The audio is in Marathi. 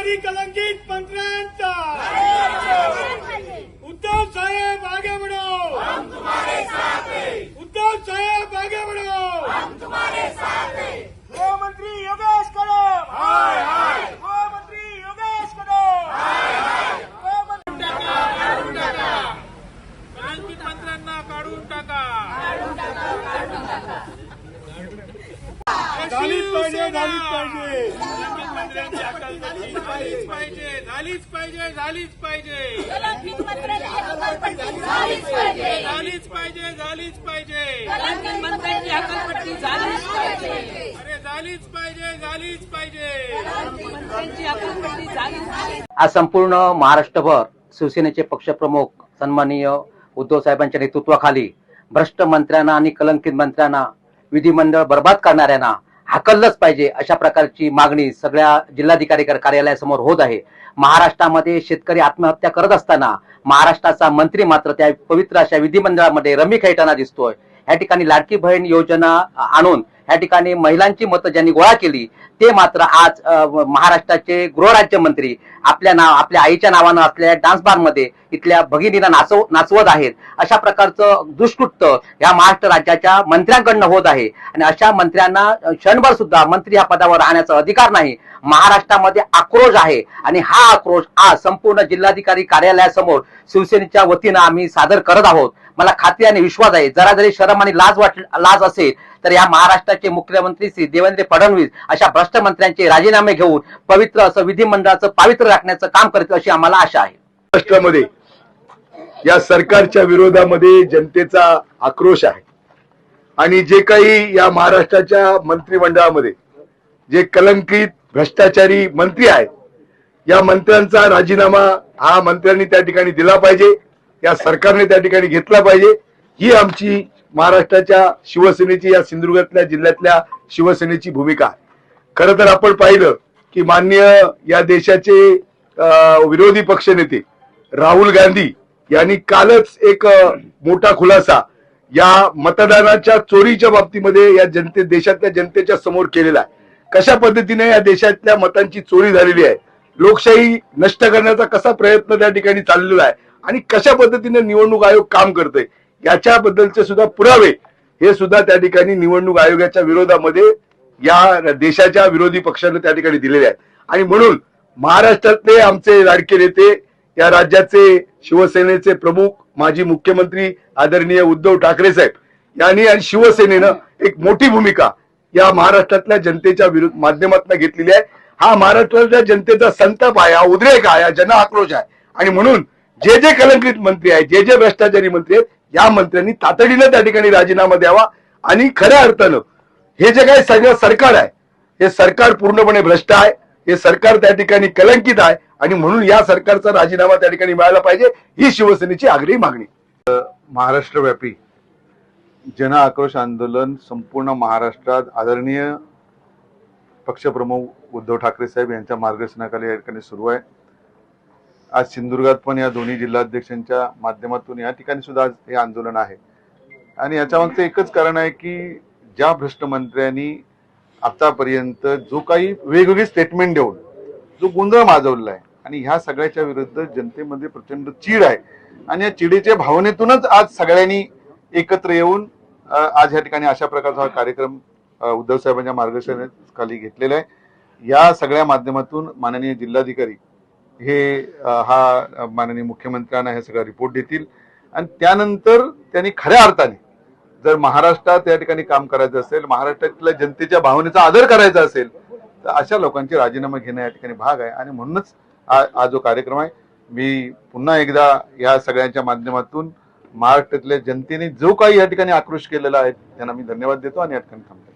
अधिकारी कलंकित मंत्र्यांचा. उद्धव साहेब आगे बढो. उद्धव साहेब आगे बढो. गृहमंत्री योगेश कदम. गृहमंत्री योगेश कदम. कलंकित मंत्र्यांना काढून टाका. दलित पाहिजे दलित पाहिजे. झालीच पाहिजे. झालीच पाहिजे झालीच पाहिजे कलंकित मंत्र्यांची हकालपट्टी झालीच पाहिजे. झालीच पाहिजे झालीच पाहिजे. कलंकित मंत्र्यांची हकालपट्टी झालीच पाहिजे. अरे झालीच पाहिजे झालीच पाहिजे. मंत्र्यांची हकालपट्टी झालीच पाहिजे. आज संपूर्ण महाराष्ट्रभर शिवसेनेचे पक्षप्रमुख सन्माननीय उद्धव साहेबांच्या नेतृत्वाखाली भ्रष्ट मंत्र्यांना आणि कलंकित मंत्र्यांना विधिमंडळ बर्बाद करणाऱ्यांना हाकललंच पाहिजे अशा प्रकारची मागणी सगळ्या जिल्हाधिकारी कार्यालयासमोर होत आहे. महाराष्ट्रामध्ये शेतकरी आत्महत्या करत असताना महाराष्ट्राचा मंत्री मात्र त्या पवित्र अशा विधिमंडळामध्ये रमी खेळताना दिसतोय. या ठिकाणी लाडकी बहीण योजना आणून या ठिकाणी महिलांची मतं ज्यांनी गोळा केली ते मात्र आज महाराष्ट्राचे गृहराज्यमंत्री आपल्या नाव आपल्या आईच्या नावानं असलेल्या डान्स बारमध्ये इथल्या भगिनीला नाचव नाचवत आहेत. अशा प्रकारचं दुष्कृत्य या महाराष्ट्र राज्याच्या मंत्र्यांकडनं होत आहे. आणि अशा मंत्र्यांना क्षणभर सुद्धा मंत्री या पदावर राहण्याचा अधिकार नाही. महाराष्ट्रामध्ये आक्रोश आहे. आणि हा आक्रोश आज संपूर्ण जिल्हाधिकारी कार्यालयासमोर शिवसेनेच्या वतीनं आम्ही सादर करत आहोत. मला खात्री आणि विश्वास आहे. जरा जरी शरम आणि लाज वाट लाज असेल तर या महाराष्ट्राचे मुख्यमंत्री श्री देवेंद्र फडणवीस अशा भ्रष्ट मंत्र्यांचे राजीनामे घेऊन पवित्र असं विधिमंडळाचं पावित्र्य राखण्याचं काम करतील अशी आम्हाला आशा आहे. महाराष्ट्रामध्ये या सरकारच्या विरोधामध्ये जनतेचा आक्रोश आहे. आणि जे काही या महाराष्ट्राच्या मंत्रिमंडळामध्ये जे कलंकित भ्रष्टाचारी मंत्री आहेत या मंत्र्यांचा राजीनामा हा मंत्र्यांनी त्या ठिकाणी दिला पाहिजे. या सरकारने त्या ठिकाणी घेतला पाहिजे. ही आमची महाराष्ट्राच्या शिवसेनेची या सिंधुदुर्गातल्या जिल्ह्यातल्या शिवसेनेची भूमिका आहे. खरं तर आपण पाहिलं की मान्य या देशाचे विरोधी विरोधी पक्षनेते राहुल गांधी यांनी कालच एक मोठा खुलासा या मतदानाच्या चोरीच्या बाबतीमध्ये या जनते देशातल्या जनतेच्या समोर केलेला आहे. कशा पद्धतीने या देशातल्या मतांची चोरी झालेली आहे? लोकशाही नष्ट करण्याचा कसा प्रयत्न त्या ठिकाणी चाललेला आहे आणि कशा पद्धतीने निवडणूक आयोग काम करतोय याच्याबद्दलचे सुद्धा पुरावे हे सुद्धा त्या ठिकाणी निवडणूक आयोगाच्या विरोधामध्ये या देशाच्या विरोधी पक्षानं त्या ठिकाणी दिलेले आहेत. आणि म्हणून महाराष्ट्रातले आमचे लाडके नेते या राज्याचे शिवसेनेचे प्रमुख माजी मुख्यमंत्री आदरणीय उद्धव ठाकरे साहेब यांनी आणि शिवसेनेनं एक मोठी भूमिका या महाराष्ट्रातल्या जनतेच्या विरुद्ध माध्यमातून घेतलेली आहे. हा महाराष्ट्राच्या जनतेचा संताप आहे हा उद्रेक आहे हा जन आक्रोश आहे. आणि म्हणून जे जे कलंकित मंत्री आहेत जे जे भ्रष्टाचारी मंत्री आहेत या मंत्र्यांनी तातडीनं त्या ठिकाणी राजीनामा द्यावा. आणि खऱ्या अर्थानं हे जे काही सगळं सरकार आहे हे सरकार पूर्णपणे भ्रष्ट आहे. हे सरकार त्या ठिकाणी कलंकित आहे. आणि म्हणून या सरकारचा राजीनामा त्या ठिकाणी मिळाला पाहिजे ही शिवसेनेची आग्रही मागणी. महाराष्ट्रव्यापी जन आक्रोश आंदोलन संपूर्ण महाराष्ट्रात आदरणीय पक्षप्रमुख उद्धव ठाकरे साहेब यांच्या मार्गदर्शनाखाली या ठिकाणी सुरू आहे. आज सिंधुदुर्गात पण या दोन्ही जिल्हाध्यक्षांच्या माध्यमातून या ठिकाणी सुद्धा आज हे आंदोलन आहे. आणि याच्यामागचं एकच कारण आहे की ज्या भ्रष्टमंत्र्यांनी आतापर्यंत जो काही वेगवेगळी स्टेटमेंट देऊन जो गोंधळ माजवलेला आहे आणि ह्या सगळ्याच्या विरुद्ध जनतेमध्ये प्रचंड चीड आहे. आणि या चिडीच्या भावनेतूनच आज सगळ्यांनी एकत्र येऊन आज या ठिकाणी अशा प्रकारचा हा कार्यक्रम उद्धव साहेबांच्या मार्गदर्शनाखाली घेतलेलं आहे. या सगळ्या माध्यमातून माननीय जिल्हाधिकारी हे हा माननीय मुख्यमंत्र्यांना हे सगळं रिपोर्ट देतील. आणि त्यानंतर त्यांनी खऱ्या अर्थाने जर महाराष्ट्रात या ठिकाणी काम करायचं असेल महाराष्ट्रातल्या जनतेच्या भावनेचा आदर करायचा असेल तर अशा लोकांचे राजीनामा घेणं या ठिकाणी भाग आहे. आणि म्हणूनच हा हा जो कार्यक्रम आहे मी पुन्हा एकदा या सगळ्यांच्या माध्यमातून महाराष्ट्रातल्या जनतेने जो काही या ठिकाणी आक्रोश केलेला आहे त्यांना मी धन्यवाद देतो आणि या ठिकाणी थांबतो.